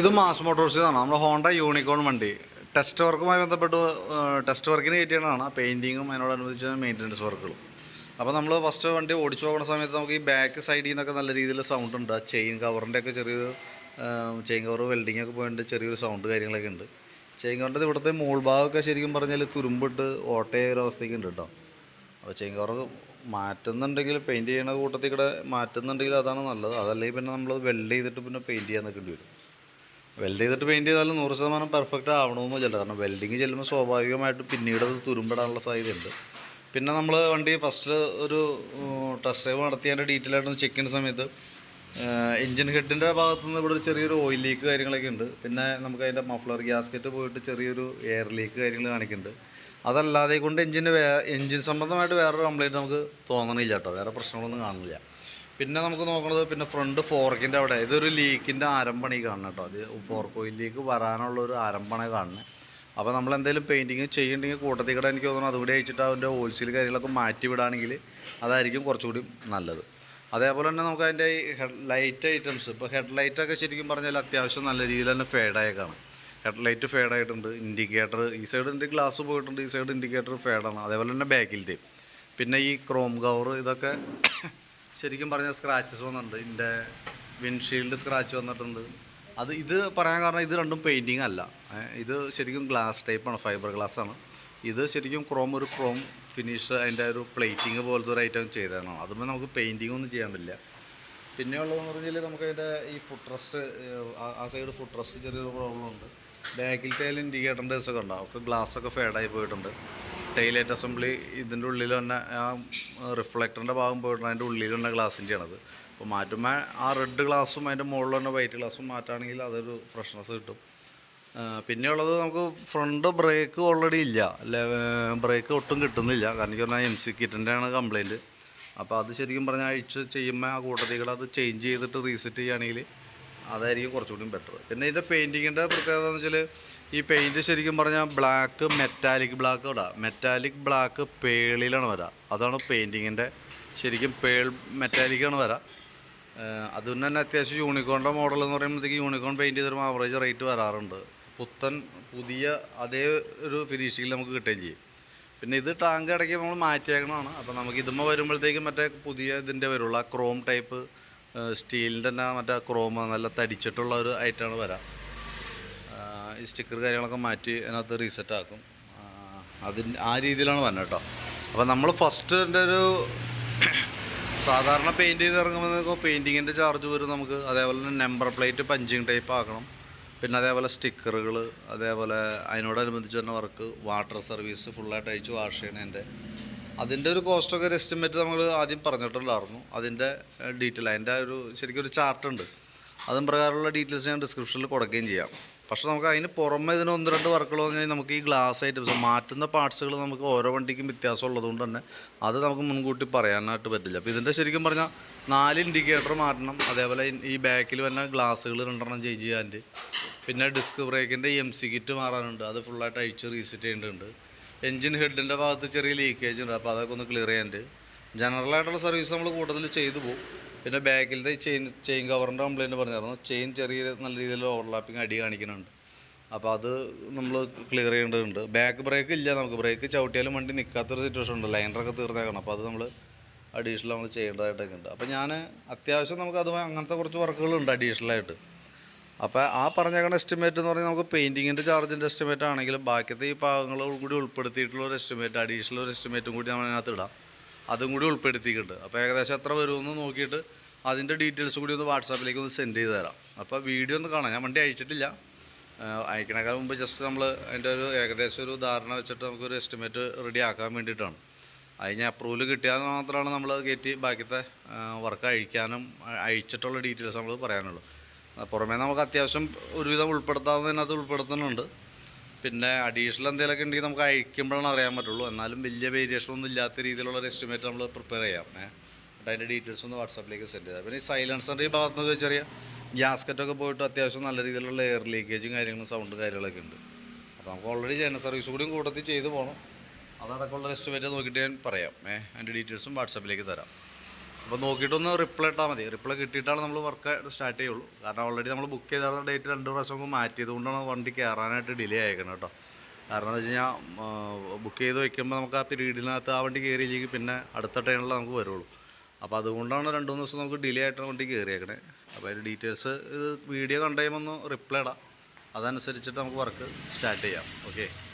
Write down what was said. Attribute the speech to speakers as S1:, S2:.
S1: ഇത് മാസ് മോട്ടോഴ്സിലാണ് നമ്മുടെ ഹോണ്ട യൂണിക്കോൺ വണ്ടി ടെസ്റ്റ് വർക്കുമായി ബന്ധപ്പെട്ട് ടെസ്റ്റ് വർക്കിന് കയറ്റിയാണ് പെയിൻറ്റിങ്ങും അതിനോടനുബന്ധിച്ച് മെയിൻ്റനൻസ് വർക്കുകളും അപ്പോൾ നമ്മൾ ഫസ്റ്റ് വണ്ടി ഓടിച്ചു പോകുന്ന സമയത്ത് നമുക്ക് ഈ ബാക്ക് സൈഡിൽ നിന്നൊക്കെ നല്ല രീതിയിൽ സൗണ്ട് ഉണ്ട് ആ ചെയിൻ കവറിൻ്റെ ഒക്കെ ചെറിയൊരു ചെയിൻ കവർ വെൽഡിംഗ് ഒക്കെ പോയിട്ട് ചെറിയൊരു സൗണ്ട് കാര്യങ്ങളൊക്കെ ഉണ്ട് ചെയിൻ കവറിൻ്റെ ഇവിടുത്തെ മോൾ ഭാഗമൊക്കെ ശരിക്കും പറഞ്ഞാൽ തുരുമ്പിട്ട് ഓട്ടയ ഒരു അവസ്ഥയ്ക്ക് ഉണ്ട് കേട്ടോ അപ്പോൾ ചെയിൻ കവർ മാറ്റുന്നുണ്ടെങ്കിൽ പെയിൻറ്റ് ചെയ്യുന്ന കൂട്ടത്തിൽ ഇവിടെ മാറ്റുന്നുണ്ടെങ്കിൽ അതാണ് നല്ലത് അതല്ലെങ്കിൽ പിന്നെ നമ്മൾ വെൽഡ് ചെയ്തിട്ട് പിന്നെ പെയിൻറ്റ് ചെയ്യാൻ നിൽക്കേണ്ടി വരും വെൽഡ് ചെയ്തിട്ട് പെയിൻറ്റ് ചെയ്താലും നൂറ് ശതമാനം പെർഫെക്റ്റ് ആവണമെന്ന് ചില കാരണം വെൽഡിങ് ചെല്ലുമ്പോൾ സ്വാഭാവികമായിട്ട് പിന്നീട് അത് തുരുമ്പിടാനുള്ള സാധ്യതയുണ്ട് പിന്നെ നമ്മൾ വണ്ടി ഫസ്റ്റ് ഒരു ടെസ്റ്റ് ഡ്രൈവ് നടത്തി അതിൻ്റെ ഡീറ്റെയിൽ ആയിട്ടൊന്ന് ചെക്ക് ചെയ്യുന്ന സമയത്ത് എഞ്ചിൻ ഹെഡിൻ്റെ ഭാഗത്തു നിന്ന് ഇവിടെ ഒരു ചെറിയൊരു ഓയിൽ ലീക്ക് കാര്യങ്ങളൊക്കെ ഉണ്ട് പിന്നെ നമുക്ക് അതിൻ്റെ മഫ്ലർ ഗ്യാസ്കറ്റ് പോയിട്ട് ചെറിയൊരു എയർ ലീക്ക് കാര്യങ്ങൾ കാണിക്കുന്നുണ്ട് അതല്ലാതെ കൊണ്ട് എഞ്ചിൻ്റെ വേ എഞ്ചിൻ സംബന്ധമായിട്ട് വേറൊരു കംപ്ലയിൻറ്റ് നമുക്ക് തോന്നണില്ല കേട്ടോ വേറെ പ്രശ്നങ്ങളൊന്നും കാണുന്നില്ല പിന്നെ നമുക്ക് നോക്കണത് പിന്നെ ഫ്രണ്ട് ഫോർക്കിൻ്റെ അവിടെ ഇതൊരു ലീക്കിൻ്റെ ആരംഭമാണ് ഈ കാണുന്നത് കേട്ടോ അത് ഫോർ കോയിൽ ലീക്ക് വരാനുള്ള ഒരു ആരംഭമാണ് കാണുന്നത് അപ്പോൾ നമ്മൾ എന്തെങ്കിലും പെയിൻറ്റിങ് ചെയ്യുന്നുണ്ടെങ്കിൽ കൂട്ടത്തിൽ കൂടെ എനിക്ക് തോന്നുന്നു അതുകൂടി അയച്ചിട്ട് അതിൻ്റെ ഹോൾസെയിൽ കാര്യങ്ങളൊക്കെ മാറ്റി വിടുകയാണെങ്കിൽ അതായിരിക്കും കുറച്ചുകൂടി നല്ലത് അതേപോലെ തന്നെ നമുക്ക് അതിൻ്റെ ഈ ഹെഡ് ലൈറ്റ് ഐറ്റംസ് ഇപ്പോൾ ഹെഡ് ലൈറ്റൊക്കെ ശരിക്കും പറഞ്ഞാൽ അത്യാവശ്യം നല്ല രീതിയിൽ തന്നെ ഫേഡായേക്കാണ് ഹെഡ് ലൈറ്റ് ഫേഡായിട്ടുണ്ട് ഇൻഡിക്കേറ്റർ ഈ സൈഡിൻ്റെ ഗ്ലാസ് പോയിട്ടുണ്ട് ഈ സൈഡ് ഇൻഡിക്കേറ്റർ ഫേഡാണ് അതേപോലെ തന്നെ ബാക്കിലത്തെയും പിന്നെ ഈ ക്രോം കവർ ഇതൊക്കെ ശരിക്കും പറഞ്ഞാൽ സ്ക്രാച്ചസ് വന്നിട്ടുണ്ട് എൻ്റെ വിൻഷീൽഡ് സ്ക്രാച്ച് വന്നിട്ടുണ്ട് അത് ഇത് പറയാൻ കാരണം ഇത് രണ്ടും പെയിൻറ്റിങ് അല്ല ഇത് ശരിക്കും ഗ്ലാസ് ടൈപ്പാണ് ഫൈബർ ഗ്ലാസ് ആണ് ഇത് ശരിക്കും ക്രോം ഒരു ക്രോം ഫിനിഷ് അതിൻ്റെ ഒരു പ്ലേറ്റിങ് പോലത്തെ ഒരു ഐറ്റം ചെയ്തതാണ് അതുമ്പോൾ നമുക്ക് പെയിൻറ്റിംഗ് ഒന്നും ചെയ്യാൻ പറ്റില്ല പിന്നെ ഉള്ളതെന്ന് പറഞ്ഞാൽ നമുക്ക് അതിൻ്റെ ഈ ഫുഡ് ആ സൈഡ് ഫുഡ് ചെറിയൊരു പ്രോബ്ലം ഉണ്ട് ബാക്കിലത്തെ അതിൽ ഇൻഡിക്കേറ്ററിൻ്റെ ഒക്കെ ഉണ്ടാവും ഒക്കെ ഗ്ലാസ്സൊക്കെ ഫേഡായി പോയിട്ടുണ്ട് ടൈലൈറ്റ് അസംബ്ലി ഇതിൻ്റെ ഉള്ളിൽ തന്നെ ആ റിഫ്ലക്ടറിൻ്റെ ഭാഗം പോയിട്ടാണ് അതിൻ്റെ ഉള്ളിൽ തന്നെ ആണത് അപ്പോൾ മാറ്റുമ്പോൾ ആ റെഡ് ഗ്ലാസും അതിൻ്റെ മുകളിൽ തന്നെ വൈറ്റ് ഗ്ലാസും മാറ്റുകയാണെങ്കിൽ അതൊരു ഫ്രഷ്നെസ് കിട്ടും പിന്നെയുള്ളത് നമുക്ക് ഫ്രണ്ട് ബ്രേക്ക് ഓൾറെഡി ഇല്ല ബ്രേക്ക് ഒട്ടും കിട്ടുന്നില്ല കാരണം എനിക്ക് പറഞ്ഞാൽ എം സി കിറ്റിൻ്റെയാണ് കംപ്ലയിൻറ്റ് അപ്പോൾ അത് ശരിക്കും പറഞ്ഞാൽ അഴിച്ച് ചെയ്യുമ്പോൾ ആ കൂട്ടത്തിൽ അത് ചേഞ്ച് ചെയ്തിട്ട് റീസെറ്റ് ചെയ്യുകയാണെങ്കിൽ അതായിരിക്കും കുറച്ചുകൂടി ബെറ്റർ പിന്നെ ഇതിൻ്റെ പെയിൻറ്റിങ്ങിൻ്റെ പ്രത്യേകത എന്ന് വെച്ചാൽ ഈ പെയിൻറ്റ് ശരിക്കും പറഞ്ഞാൽ ബ്ലാക്ക് മെറ്റാലിക് ബ്ലാക്ക് ഇടാം മെറ്റാലിക് ബ്ലാക്ക് പേളിലാണ് വരാം അതാണ് പെയിൻറ്റിങ്ങിൻ്റെ ശരിക്കും പേൾ മെറ്റാലിക്കാണ് വരാം അതുകൊണ്ട് തന്നെ അത്യാവശ്യം യൂണിക്കോണിൻ്റെ മോഡൽ എന്ന് പറയുമ്പോഴത്തേക്ക് യൂണിക്കോൺ പെയിൻറ്റ് ചെയ്തൊരു ആവറേജ് റേറ്റ് വരാറുണ്ട് പുത്തൻ പുതിയ അതേ ഒരു ഫിനിഷിങ്ങിൽ നമുക്ക് കിട്ടുകയും ചെയ്യും പിന്നെ ഇത് ടാങ്ക് ഇടയ്ക്ക് നമ്മൾ മാറ്റിയേക്കണമാണ് അപ്പോൾ നമുക്ക് ഇതുമ്പോൾ വരുമ്പോഴത്തേക്കും മറ്റേ പുതിയ ഇതിൻ്റെ വരുള്ള ക്രോം ടൈപ്പ് സ്റ്റീലിൻ്റെ തന്നെ മറ്റേ ക്രോമ നല്ല തടിച്ചിട്ടുള്ള ഒരു ഐറ്റമാണ് വരാം ഈ സ്റ്റിക്കർ കാര്യങ്ങളൊക്കെ മാറ്റി അതിനകത്ത് റീസെറ്റ് ആക്കും അതിന് ആ രീതിയിലാണ് വന്നത് കേട്ടോ അപ്പോൾ നമ്മൾ ഫസ്റ്റിൻ്റെ ഒരു സാധാരണ പെയിൻറ് ചെയ്ത് ഇറങ്ങുമ്പോൾ പെയിൻറ്റിങ്ങിൻ്റെ ചാർജ് വരും നമുക്ക് അതേപോലെ തന്നെ നമ്പർ പ്ലേറ്റ് പഞ്ചിങ് ടൈപ്പ് ആക്കണം പിന്നെ അതേപോലെ സ്റ്റിക്കറുകൾ അതേപോലെ അതിനോടനുബന്ധിച്ച് തന്നെ വർക്ക് വാട്ടർ സർവീസ് ഫുള്ളായിട്ട് അയച്ച് വാഷ് ചെയ്യണതിൻ്റെ അതിൻ്റെ ഒരു കോസ്റ്റൊക്കെ ഒരു എസ്റ്റിമേറ്റ് നമ്മൾ ആദ്യം പറഞ്ഞിട്ടുണ്ടായിരുന്നു അതിൻ്റെ ഡീറ്റെയിൽ അതിൻ്റെ ഒരു ശരിക്കും ഒരു ചാർട്ടുണ്ട് അതും പ്രകാരമുള്ള ഡീറ്റെയിൽസ് ഞാൻ ഡിസ്ക്രിപ്ഷനിൽ കൊടുക്കുകയും ചെയ്യാം പക്ഷേ നമുക്ക് അതിന് പുറമെ ഇതിന് ഒന്ന് രണ്ട് വർക്കുകൾ പറഞ്ഞാൽ നമുക്ക് ഈ ഗ്ലാസ് ഐറ്റംസ് മാറ്റുന്ന പാർട്സുകൾ നമുക്ക് ഓരോ വണ്ടിക്കും വ്യത്യാസം ഉള്ളതുകൊണ്ട് തന്നെ അത് നമുക്ക് മുൻകൂട്ടി പറയാനായിട്ട് പറ്റില്ല അപ്പോൾ ഇതിൻ്റെ ശരിക്കും പറഞ്ഞാൽ നാല് ഇൻഡിക്കേറ്റർ മാറ്റണം അതേപോലെ ഈ ബാക്കിൽ വന്ന ഗ്ലാസ്സുകൾ രണ്ടെണ്ണം ചേഞ്ച് ചെയ്യാനുണ്ട് പിന്നെ ഡിസ്ക് ബ്രേക്കിൻ്റെ എം സി കിറ്റ് മാറാനുണ്ട് അത് ഫുള്ളായിട്ട് അഴിച്ച് റീസെറ്റ് ചെയ്യേണ്ടതുണ്ട് എൻജിൻ ഹെഡിൻ്റെ ഭാഗത്ത് ചെറിയ ലീക്കേജ് ഉണ്ട് അപ്പോൾ അതൊക്കെ ഒന്ന് ക്ലിയർ ജനറൽ ജനറലായിട്ടുള്ള സർവീസ് നമ്മൾ കൂടുതൽ ചെയ്തു പോകും പിന്നെ ബാക്കിലത്തെ ചെയിൻ ചെയിൻ കവറിൻ്റെ കംപ്ലയിൻറ്റ് പറഞ്ഞായിരുന്നു ചെയിൻ ചെറിയ നല്ല രീതിയിൽ ഓവർലാപ്പിംഗ് അടി കാണിക്കുന്നുണ്ട് അപ്പോൾ അത് നമ്മൾ ക്ലിയർ ചെയ്യേണ്ടതുണ്ട് ബാക്ക് ബ്രേക്ക് ഇല്ല നമുക്ക് ബ്രേക്ക് ചവിട്ടിയാലും വണ്ടി നിൽക്കാത്തൊരു സിറ്റുവേഷൻ ഉണ്ട് ലൈനറൊക്കെ തീർന്നേക്കണം അപ്പോൾ അത് നമ്മൾ അഡീഷണൽ നമ്മൾ ചെയ്യേണ്ടതായിട്ടൊക്കെ ഉണ്ട് അപ്പോൾ ഞാൻ അത്യാവശ്യം നമുക്ക് അത് അങ്ങനത്തെ കുറച്ച് വർക്കുകളുണ്ട് അഡീഷണലായിട്ട് അപ്പോൾ ആ കണ എസ്റ്റിമേറ്റ് എന്ന് പറഞ്ഞാൽ നമുക്ക് പെയിൻറ്റിങ്ങിൻ്റെ ചാർജിൻ്റെ എസ്റ്റിമേറ്റ് ആണെങ്കിലും ബാക്കിയത്തെ ഈ ഭാഗങ്ങൾ കൂടി ഉൾപ്പെടുത്തിയിട്ടുള്ള ഒരു എസ്റ്റിമേറ്റ് അഡീഷണൽ ഒരു എസ്റ്റിമേറ്റും കൂടി നമ്മൾ അതിനകത്ത് ഇടാം അതും കൂടി ഉൾപ്പെടുത്തിയിട്ടുണ്ട് അപ്പോൾ ഏകദേശം എത്ര വരുമെന്ന് നോക്കിയിട്ട് അതിൻ്റെ ഡീറ്റെയിൽസ് കൂടി ഒന്ന് വാട്സാപ്പിലേക്ക് ഒന്ന് സെൻഡ് ചെയ്ത് തരാം അപ്പോൾ വീഡിയോ ഒന്ന് കാണാം ഞാൻ വണ്ടി അയച്ചിട്ടില്ല അയക്കണേക്കാൾ മുമ്പ് ജസ്റ്റ് നമ്മൾ അതിൻ്റെ ഒരു ഏകദേശം ഒരു ധാരണ വെച്ചിട്ട് നമുക്കൊരു എസ്റ്റിമേറ്റ് റെഡി ആക്കാൻ വേണ്ടിയിട്ടാണ് അതിന് അപ്രൂവൽ കിട്ടിയാൽ മാത്രമാണ് നമ്മൾ കയറ്റി ബാക്കിയത്തെ വർക്ക് അഴിക്കാനും അഴിച്ചിട്ടുള്ള ഡീറ്റെയിൽസ് നമ്മൾ പറയാനുള്ളൂ പുറമേ നമുക്ക് അത്യാവശ്യം ഒരുവിധം ഉൾപ്പെടുത്താവുന്നതിനകത്ത് ഉൾപ്പെടുത്തുന്നുണ്ട് പിന്നെ അഡീഷണൽ എന്തെങ്കിലുമൊക്കെ ഉണ്ടെങ്കിൽ നമുക്ക് അയക്കുമ്പോഴാണ് അറിയാൻ പറ്റുള്ളൂ എന്നാലും വലിയ വേരിയേഷൻ ഒന്നും ഇല്ലാത്ത രീതിയിലുള്ള ഒരു എസ്റ്റിമേറ്റ് നമ്മൾ പ്രിപ്പയർ ചെയ്യാം ഏഹ് എന്നിട്ട് അതിൻ്റെ ഡീറ്റെയിൽസ് ഒന്ന് വാട്സാപ്പിലേക്ക് സെൻഡ് ചെയ്താൽ പിന്നെ ഈ സൈലൻസറിൻ്റെ ഈ ഭാഗത്ത് നിന്ന് ചെറിയ ഗ്യാസ്കറ്റൊക്കെ പോയിട്ട് അത്യാവശ്യം നല്ല രീതിയിലുള്ള എയർ ലീക്കേജും കാര്യങ്ങളും സൗണ്ട് കാര്യങ്ങളൊക്കെ ഉണ്ട് അപ്പോൾ നമുക്ക് ഓൾറെഡി ചെയ്യുന്ന സർവീസ് കൂടിയും കൂട്ടത്തിൽ ചെയ്തു പോകണം അതടക്കമുള്ള എസ്റ്റിമേറ്റ് നോക്കിയിട്ട് ഞാൻ പറയാം ഏഹ് അതിൻ്റെ ഡീറ്റെയിൽസും വാട്സാപ്പിലേക്ക് തരാം അപ്പോൾ നോക്കിയിട്ടൊന്ന് റിപ്ലൈ ഇട്ടാൽ മതി റിപ്ലൈ കിട്ടിയിട്ടാണ് നമ്മൾ വർക്ക് സ്റ്റാർട്ട് ചെയ്യുള്ളൂ കാരണം ഓൾറെഡി നമ്മൾ ബുക്ക് ചെയ്തായിരുന്ന ഡേറ്റ് രണ്ട് പ്രാവശ്യം മാറ്റിയത് കൊണ്ടാണ് വണ്ടി കയറാനായിട്ട് ഡിലേ ആയേക്കണം കേട്ടോ കാരണം എന്താ വെച്ച് കഴിഞ്ഞാൽ ബുക്ക് ചെയ്ത് വയ്ക്കുമ്പോൾ നമുക്ക് ആ പീരീഡിനകത്ത് ആ വണ്ടി കയറിയില്ലെങ്കിൽ പിന്നെ അടുത്ത ട്രെയിനിൽ നമുക്ക് വരുള്ളൂ അപ്പോൾ അതുകൊണ്ടാണ് രണ്ട് മൂന്ന് ദിവസം നമുക്ക് ഡിലേ ആയിട്ടാണ് വണ്ടി കയറിയേക്കണേ അപ്പോൾ അതിൻ്റെ ഡീറ്റെയിൽസ് ഇത് വീഡിയോ കണ്ടു കഴിയുമ്പോൾ ഒന്ന് റിപ്ലൈ ഇടാം അതനുസരിച്ചിട്ട് നമുക്ക് വർക്ക് സ്റ്റാർട്ട് ചെയ്യാം ഓക്കെ